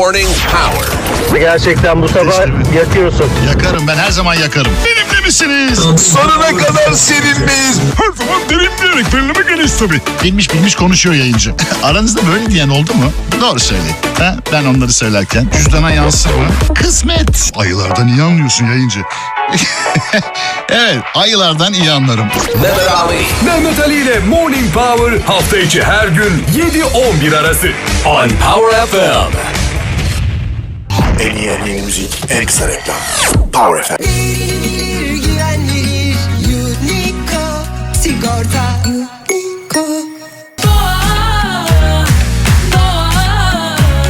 Morning Power. Gerçekten bu sabah yakıyorsun. Yakarım ben her zaman yakarım. Benimle misiniz? Sonuna kadar seninleyiz. Her zaman derinleyerek benimle geliriz tabii. Bilmiş bilmiş konuşuyor yayıncı. Aranızda böyle diyen oldu mu? Doğru söyleyin. Ha? Ben onları söylerken cüzdana yansır mı? Kısmet. Ayılardan iyi anlıyorsun yayıncı. evet ayılardan iyi anlarım. Mehmet Ali. Mehmet Ali ile Morning Power hafta içi her gün 7-11 arası. On Power FM. En iyi en yeni müzik, en kısa reklam. Power FM. Sigorta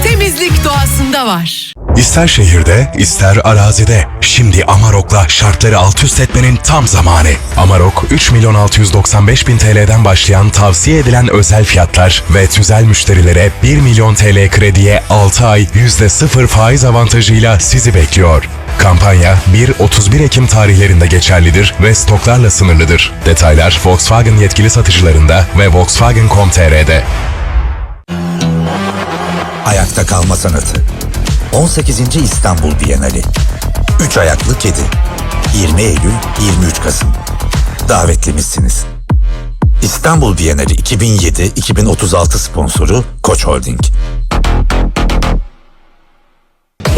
Temizlik doğasında var. İster şehirde, ister arazide. Şimdi Amarok'la şartları alt üst etmenin tam zamanı. Amarok, 3 milyon 695 bin TL'den başlayan tavsiye edilen özel fiyatlar ve tüzel müşterilere 1 milyon TL krediye 6 ay %0 faiz avantajıyla sizi bekliyor. Kampanya 1-31 Ekim tarihlerinde geçerlidir ve stoklarla sınırlıdır. Detaylar Volkswagen yetkili satıcılarında ve Volkswagen.com.tr'de. Ayakta kalma sanatı. 18. İstanbul Bienali. 3 ayaklı kedi. 20 Eylül 23 Kasım. Davetlimizsiniz. İstanbul Bienali 2007-2036 sponsoru Koç Holding.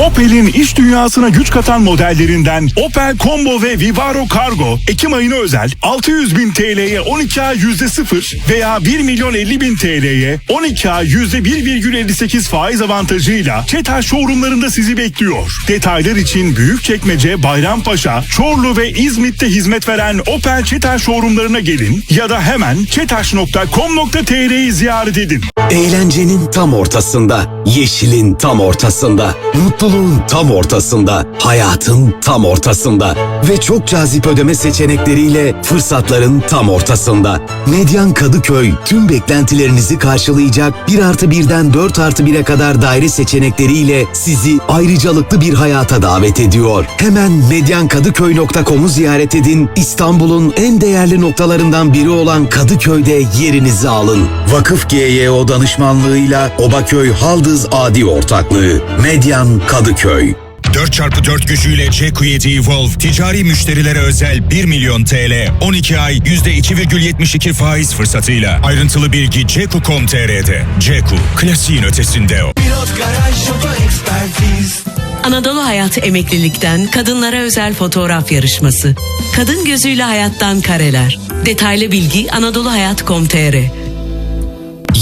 Opel'in iş dünyasına güç katan modellerinden Opel Combo ve Vivaro Cargo Ekim ayına özel 600 bin TL'ye 12 ay %0 veya 1 milyon 50 bin TL'ye 12 ay %1,58 faiz avantajıyla Çetal showroomlarında sizi bekliyor. Detaylar için Büyükçekmece, Bayrampaşa, Çorlu ve İzmit'te hizmet veren Opel Çetal showroomlarına gelin ya da hemen çetaş.com.tr'yi ziyaret edin. Eğlencenin tam ortasında, yeşilin tam ortasında, mutluluğun tam ortasında, hayatın tam ortasında ve çok cazip ödeme seçenekleriyle fırsatların tam ortasında. Medyan Kadıköy tüm beklentilerinizi karşılayacak 1 artı 1'den 4 artı 1'e kadar daire seçenekleriyle sizi ayrıcalıklı bir hayata davet ediyor. Hemen medyankadıköy.com'u ziyaret edin. İstanbul'un en değerli noktalarından biri olan Kadıköy'de yerinizi alın. Vakıf GYO danışmanlığıyla Obaköy Haldız Adi Ortaklığı. Medyan Kadıköy. 4x4 gücüyle CQ7 Evolve ticari müşterilere özel 1 milyon TL 12 ay %2,72 faiz fırsatıyla ayrıntılı bilgi ceku.com.tr'de. Ceku, klasiğin ötesinde o. Anadolu Hayatı Emeklilikten Kadınlara Özel Fotoğraf Yarışması. Kadın gözüyle hayattan kareler. Detaylı bilgi anadoluhayat.com.tr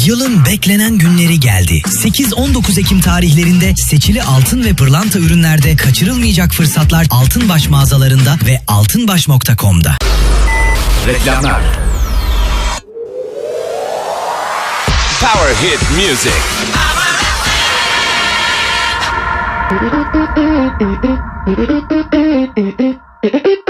Yılın beklenen günleri geldi. 8-19 Ekim tarihlerinde seçili altın ve pırlanta ürünlerde kaçırılmayacak fırsatlar Altınbaş mağazalarında ve altınbaş.com'da. Reklamlar. Power Hit Music.